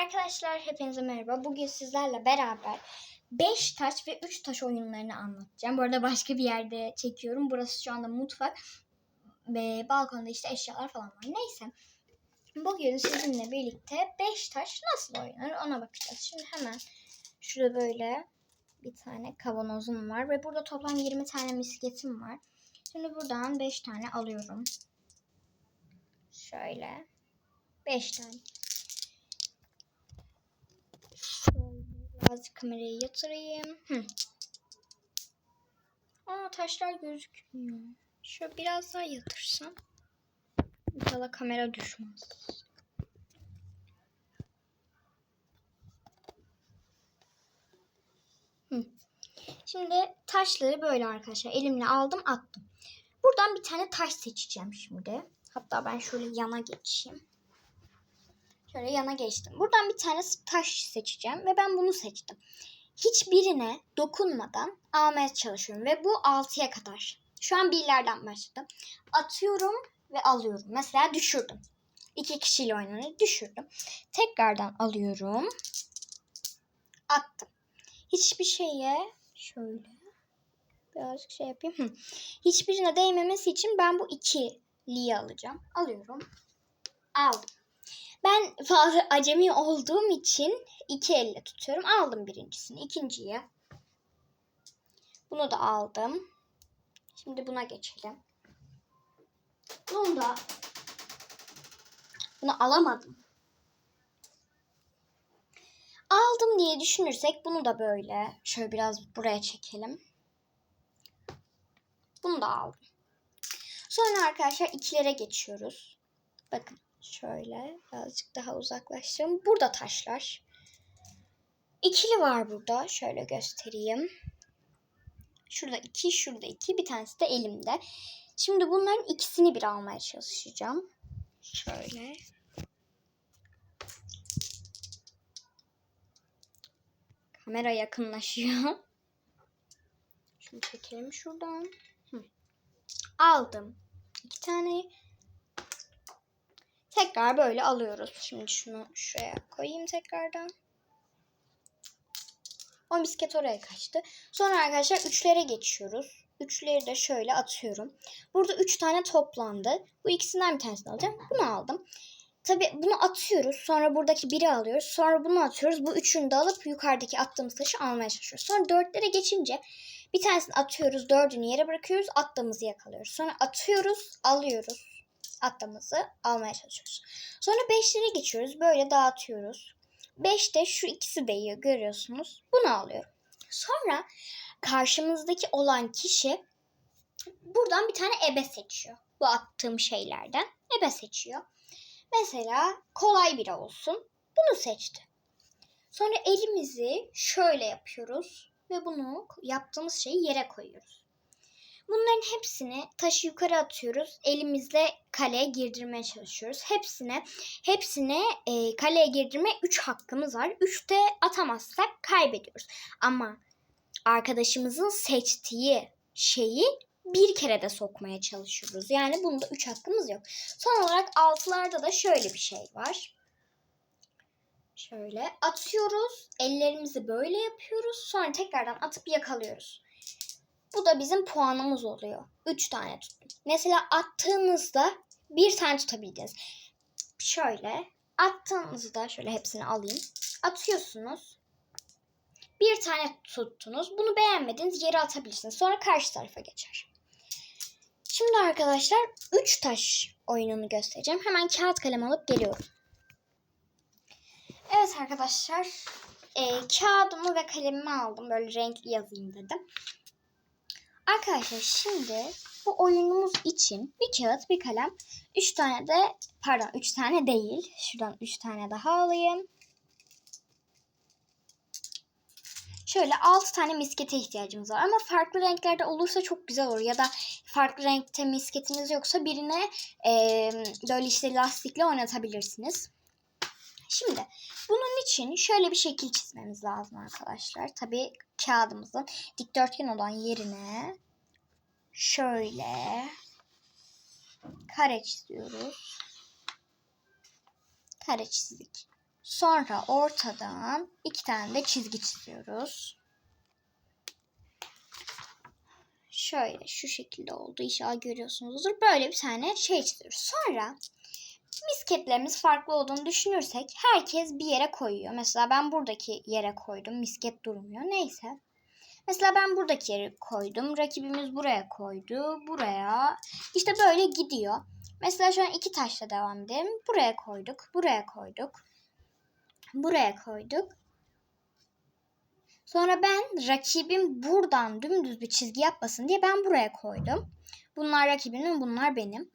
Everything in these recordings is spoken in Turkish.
Arkadaşlar hepinize merhaba. Bugün sizlerle beraber 5 taş ve 3 taş oyunlarını anlatacağım. Bu arada başka bir yerde çekiyorum. Burası şu anda mutfak. Ve balkonda işte eşyalar falan var. Neyse. Bugün sizinle birlikte 5 taş nasıl oynanır ona bakacağız. Şimdi hemen şurada böyle bir tane kavanozum var. Ve burada toplam 20 tane misketim var. Şimdi buradan 5 tane alıyorum. Şöyle. 5 tane. Şöyle biraz kamerayı yatırayım. Aa taşlar gözükmüyor. Şöyle biraz daha yatırsam. İnşallah kamera düşmez. Şimdi taşları böyle arkadaşlar elimle aldım attım. Buradan bir tane taş seçeceğim şimdi. Hatta ben şöyle yana geçeyim. Şöyle yana geçtim. Buradan bir tane taş seçeceğim ve ben bunu seçtim. Hiçbirine dokunmadan almaya çalışıyorum ve bu 6'ya kadar. Şu an birlerden başladım. Atıyorum ve alıyorum. Mesela düşürdüm. İki kişiyle oynanır. Düşürdüm. Tekrardan alıyorum. Attım. Hiçbir şeye şöyle birazcık şey yapayım. Hı. Hiçbirine değmemesi için ben bu ikiliyi alacağım. Alıyorum. Aldım. Ben fazla acemi olduğum için iki elle tutuyorum. Aldım birincisini. ikinciyi. Bunu da aldım. Şimdi buna geçelim. Bunu da bunu alamadım. Aldım diye düşünürsek bunu da böyle şöyle biraz buraya çekelim. Bunu da aldım. Sonra arkadaşlar ikilere geçiyoruz. Bakın şöyle birazcık daha uzaklaştırayım. Burada taşlar. İkili var burada. Şöyle göstereyim. Şurada iki, şurada iki. Bir tanesi de elimde. Şimdi bunların ikisini bir almaya çalışacağım. Şöyle. Kamera yakınlaşıyor. Şunu çekelim şuradan. Hı. Aldım. İki tane. Tekrar böyle alıyoruz. Şimdi şunu şuraya koyayım tekrardan. O misket oraya kaçtı. Sonra arkadaşlar üçlere geçiyoruz. Üçleri de şöyle atıyorum. Burada üç tane toplandı. Bu ikisinden bir tanesini alacağım. Bunu aldım. Tabi bunu atıyoruz. Sonra buradaki biri alıyoruz. Sonra bunu atıyoruz. Bu üçünü de alıp yukarıdaki attığımız taşı almaya çalışıyoruz. Sonra dörtlere geçince bir tanesini atıyoruz. Dördünü yere bırakıyoruz. Attığımızı yakalıyoruz. Sonra atıyoruz. Alıyoruz. Attığımızı almaya çalışıyoruz. Sonra beşlere geçiyoruz. Böyle dağıtıyoruz. Beşte şu ikisi değiyor. Görüyorsunuz. Bunu alıyorum. Sonra karşımızdaki olan kişi buradan bir tane ebe seçiyor. Bu attığım şeylerden ebe seçiyor. Mesela kolay biri olsun. Bunu seçti. Sonra elimizi şöyle yapıyoruz ve bunu yaptığımız şeyi yere koyuyoruz. Bunların hepsini taşı yukarı atıyoruz. Elimizle kaleye girdirmeye çalışıyoruz. Hepsine hepsine e, kaleye girdirme 3 hakkımız var. 3'te atamazsak kaybediyoruz. Ama arkadaşımızın seçtiği şeyi bir kere de sokmaya çalışıyoruz. Yani bunda 3 hakkımız yok. Son olarak altılarda da şöyle bir şey var. Şöyle atıyoruz. Ellerimizi böyle yapıyoruz. Sonra tekrardan atıp yakalıyoruz. Bu da bizim puanımız oluyor. 3 tane tuttum. Mesela attığınızda bir tane tutabildiniz. Şöyle attığınızda şöyle hepsini alayım. Atıyorsunuz. Bir tane tuttunuz. Bunu beğenmediniz yere atabilirsiniz. Sonra karşı tarafa geçer. Şimdi arkadaşlar 3 taş oyununu göstereceğim. Hemen kağıt kalem alıp geliyorum. Evet arkadaşlar. E, kağıdımı ve kalemimi aldım. Böyle renkli yazayım dedim. Arkadaşlar şimdi bu oyunumuz için bir kağıt bir kalem. 3 tane de pardon 3 tane değil. Şuradan 3 tane daha alayım. Şöyle 6 tane miskete ihtiyacımız var ama farklı renklerde olursa çok güzel olur. Ya da farklı renkte misketiniz yoksa birine e, böyle işte lastikle oynatabilirsiniz. Şimdi bunun için şöyle bir şekil çizmemiz lazım arkadaşlar. Tabii kağıdımızın dikdörtgen olan yerine şöyle kare çiziyoruz. Kare çizdik. Sonra ortadan iki tane de çizgi çiziyoruz. Şöyle şu şekilde oldu. İnşallah görüyorsunuzdur. Böyle bir tane şey çiziyoruz. Sonra misketlerimiz farklı olduğunu düşünürsek herkes bir yere koyuyor. Mesela ben buradaki yere koydum. Misket durmuyor. Neyse. Mesela ben buradaki yere koydum. Rakibimiz buraya koydu. Buraya. İşte böyle gidiyor. Mesela şu an iki taşla devam edelim. Buraya koyduk. Buraya koyduk. Buraya koyduk. Sonra ben rakibim buradan dümdüz bir çizgi yapmasın diye ben buraya koydum. Bunlar rakibimin, bunlar benim.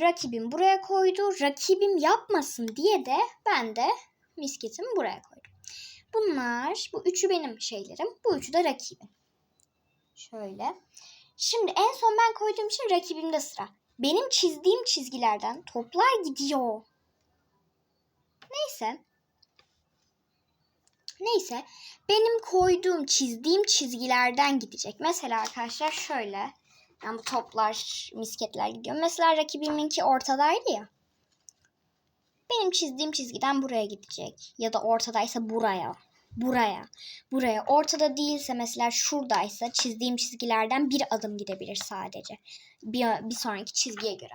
Rakibim buraya koydu. Rakibim yapmasın diye de ben de misketimi buraya koydum. Bunlar, bu üçü benim şeylerim. Bu üçü de rakibim. Şöyle. Şimdi en son ben koyduğum için rakibimde sıra. Benim çizdiğim çizgilerden toplar gidiyor. Neyse. Neyse. Benim koyduğum, çizdiğim çizgilerden gidecek. Mesela arkadaşlar şöyle. Yani bu toplar, misketler gidiyor. Mesela rakibiminki ortadaydı ya. Benim çizdiğim çizgiden buraya gidecek. Ya da ortadaysa buraya. Buraya. Buraya. Ortada değilse mesela şuradaysa çizdiğim çizgilerden bir adım gidebilir sadece. Bir, bir sonraki çizgiye göre.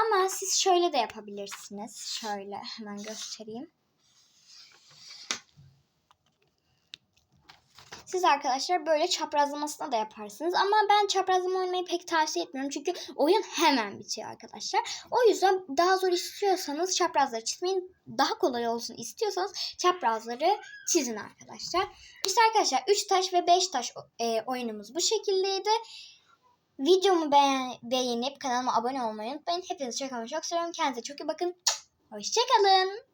Ama siz şöyle de yapabilirsiniz. Şöyle hemen göstereyim. Siz arkadaşlar böyle çaprazlamasına da yaparsınız. Ama ben çaprazlama oynamayı pek tavsiye etmiyorum. Çünkü oyun hemen bitiyor arkadaşlar. O yüzden daha zor istiyorsanız çaprazları çizmeyin. Daha kolay olsun istiyorsanız çaprazları çizin arkadaşlar. İşte arkadaşlar 3 taş ve 5 taş e, oyunumuz bu şekildeydi. Videomu beğen beğenip kanalıma abone olmayı unutmayın. Hepinizi çok ama çok seviyorum. Kendinize çok iyi bakın. Hoşçakalın.